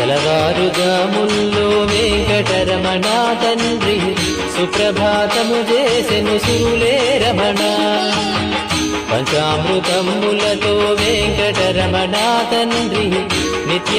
కలవారుగాముల్లో వెంకటరమణ తండ్రి సుప్రభాతము చేసెను సురులే రమణ. పంచామృతములతో వెంకటరమణ తండ్రి నిత్య